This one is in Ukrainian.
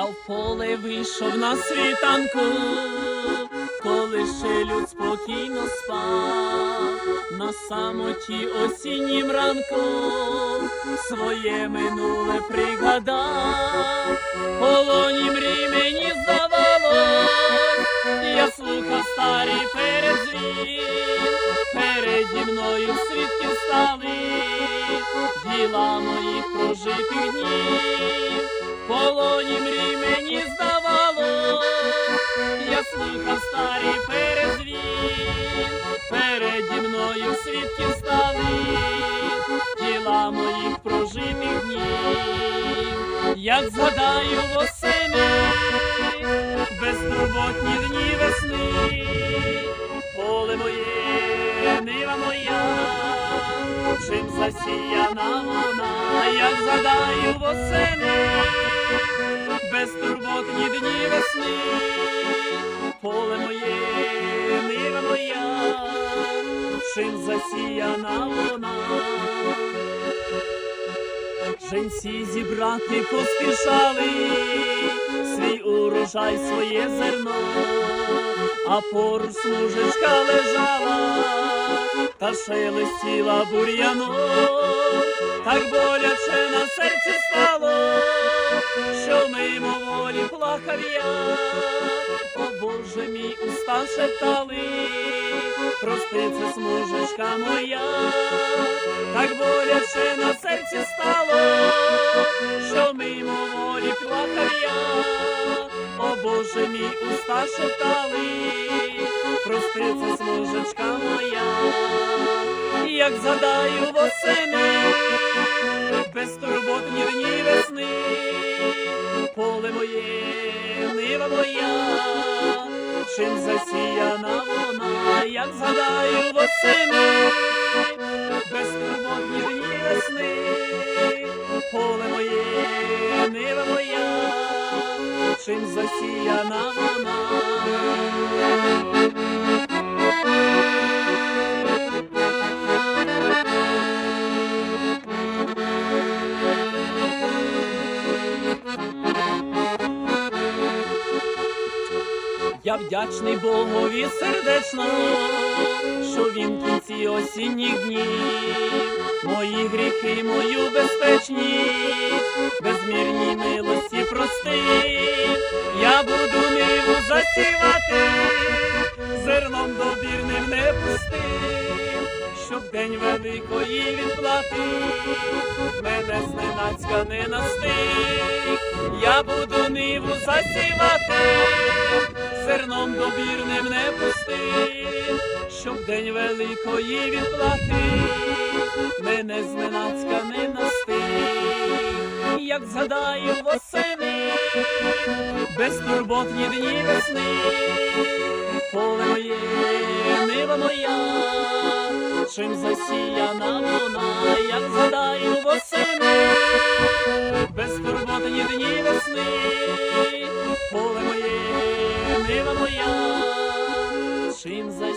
Я в поле вийшов на світанку, коли ще люд спокійно спав, на самоті осіннім ранком своє минуле пригадав, полоні мрій мені здавалось, я слухав старий передзвін, переді мною свідки стали, діла моїх прожитих днів, я слухав старий передзвін, переді мною свідки стали, діла моїх прожитих днів, як згадаю восени, безтурботні дні весни, поле моє, нива моя, чим засіяна вона, як згадаю восени, чим засіяна вона. Женці зібрати поспішали свій урожай, своє зерно, а поруч служечка лежала та шелестіла бур'яно, так боляче на серці стало, що мимоволі плакав я, о Боже мій уста шептали, прости смужечка моя, так боляче на серці стало, що мимоволі плакав я, о Боже мій уста шептали, прости це служечка моя, як згадаю восени, безтурботні дні весни, поле моє, нива моя, чим засіяна вона, як згадаю восени, безтурботні дні весни, поле моє, нива моя, чим засіяна вона. Я вдячний Богові сердечно, що він кінці осінніх днів мої гріхи, мою безпечність, безмірні милості простив. Я буду ниву засівати, зерном добірним не пустив, щоб день великої відплати мене зненацька не настиг. Я буду ниву засівати, зерном добірним не пустив, щоб день великої відплати мене зненацька не настиг. Як згадаю восени, безтурботні дні весни, поле моє, нива моя, чим засіяна вона, як Чим за